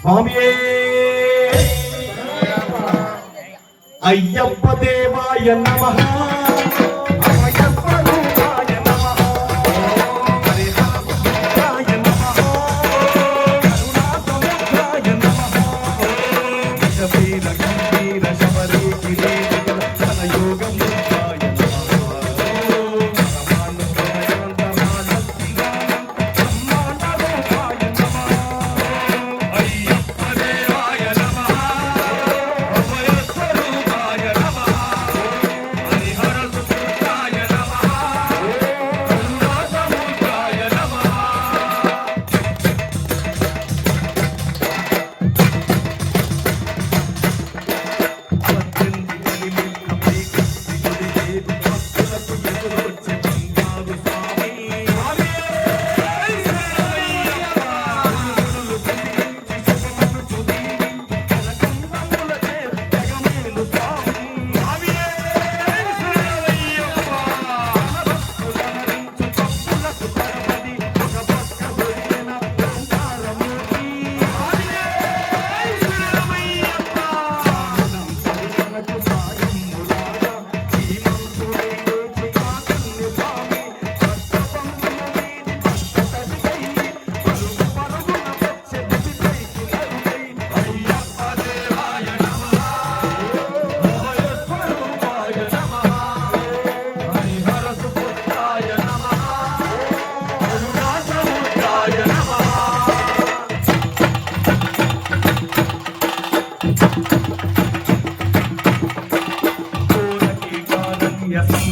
స్వామియే. అయ్యప్ప దేవాయ నమః. yes.